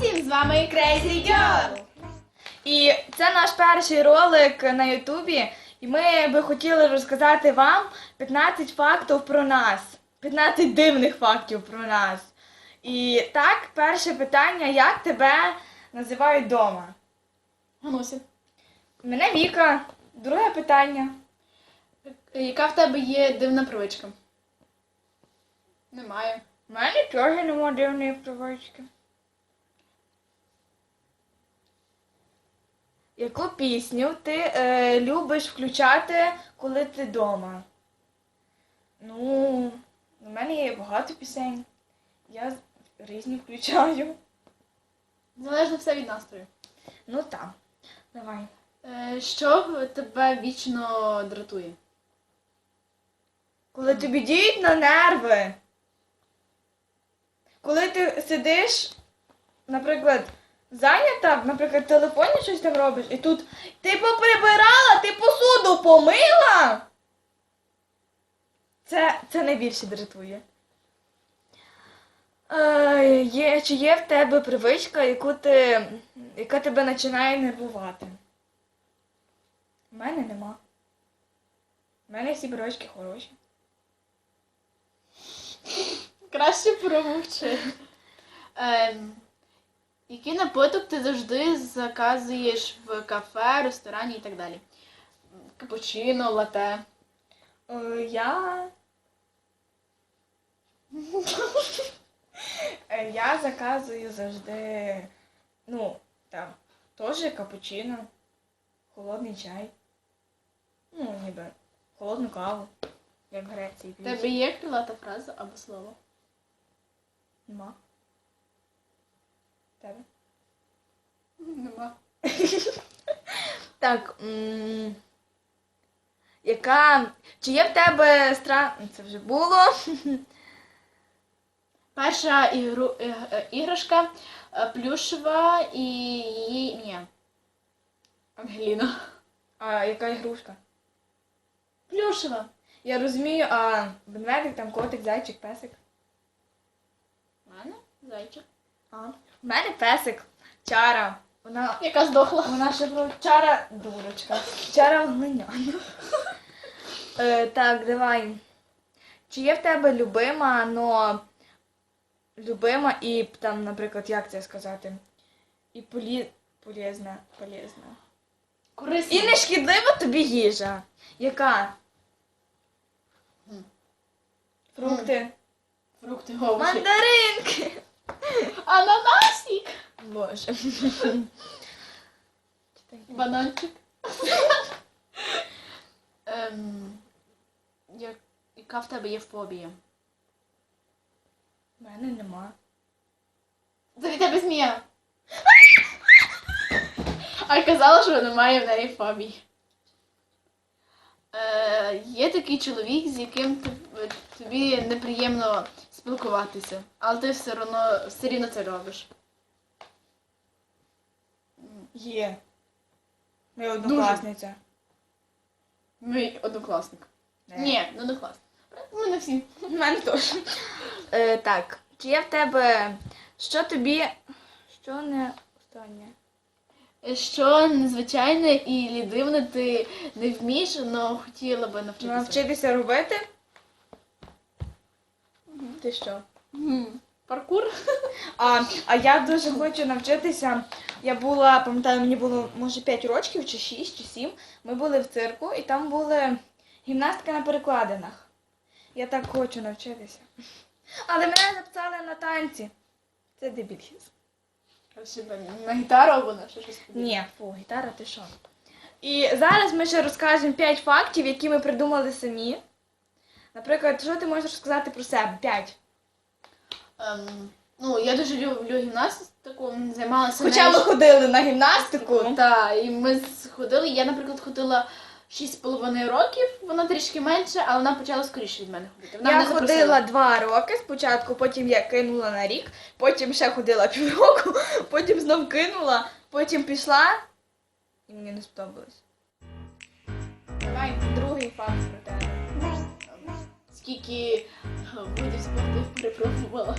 всім! З вами Crazy Girl! І це наш перший ролик на Ютубі. І ми би хотіли розказати вам 15 фактів про нас. 15 дивних фактів про нас. І так, перше питання: як тебе називають вдома? Гануся, Мене Віка. Друге питання. яка в тебе є дивна привичка? Немає. У мене теж немає дивної привички. Яку пісню ти е, любиш включати, коли ти вдома? Ну, у мене є багато пісень. Я різні включаю. Залежно все від настрою. Ну так. Давай. Е, що тебе вічно дратує? Коли тобі діють на нерви. Коли ти сидиш, наприклад, зайнята, наприклад, в телефоні щось там робиш, і тут ти поприбирала, ти посуду помила. Це, це найбільше дратує. Е, є, чи є в тебе привичка, яку ти, яка тебе починає нервувати? У мене нема. У мене всі привички хороші. Краще промовчи. Ем, який напиток ти завжди заказуєш в кафе, ресторані і так далі? Капучино, лате. Е, Я. Е, Я заказую завжди, ну, там, теж капучино, холодний чай. Ну, ніби холодну каву, як в Греції тебе є крилата фраза або слово? Нема. Тебе? Нема. Так. м, Яка. Чи є в тебе стра... Це вже було. Перша ігру, е, е, іграшка е, плюшева і її ім'я. Ангеліна. А яка ігрушка? Плюшева. Я розумію, а ведмедик, там котик, зайчик, песик. Мене зайчик. А. У мене песик. Чара. Вона. Яка здохла. Вона ще про чара дурочка. Чара глиняна. Е, так, давай. Чи є в тебе любима, но любима і там, наприклад, як це сказати? І полі... полезна, полезна. Корисна. І не шкідлива тобі їжа. Яка? Фрукти. Фрукти, овочі. Мандаринки. Ананасик. Боже. Бананчик. ем, як, яка в тебе є фобія? У мене нема. Це від тебе змія. А казала, що немає в неї фобій. Е, є такий чоловік, з яким ти- тобі неприємно спілкуватися, але ти все одно все рівно це робиш. Є. Моя однокласниця. Мій однокласник. Не. Ні, не однокласник. Ми не всі. У мене теж. Е, так. Чи є в тебе. Що тобі. Що не останнє? Що незвичайне і дивне ти не вмієш, але хотіла би навчитися. Навчитися робити? Ти що? Паркур? А, а я дуже хочу навчитися. Я була, пам'ятаю, мені було може 5 років, чи 6, чи 7. Ми були в цирку і там були гімнастика на перекладинах. Я так хочу навчитися. Але мене записали на танці. Це дебілізм. На гітару або на щось? Ні, фу, гітара, ти що? І зараз ми ще розкажемо 5 фактів, які ми придумали самі. Наприклад, що ти можеш розказати про себе? 5. Ем, ну, я дуже люблю гімнастику, займалася Хоча ми нею. ходили на гімнастику. Так, і ми ходили. Я, наприклад, ходила 6,5 років, вона трішки менше, але вона почала скоріше від мене ходити. Вона Я мене запросила. ходила 2 роки спочатку, потім я кинула на рік, потім ще ходила півроку, потім знов кинула, потім пішла і мені не сподобалось. Давай другий факт про тебе. Скільки е, видів спорту перепробувала.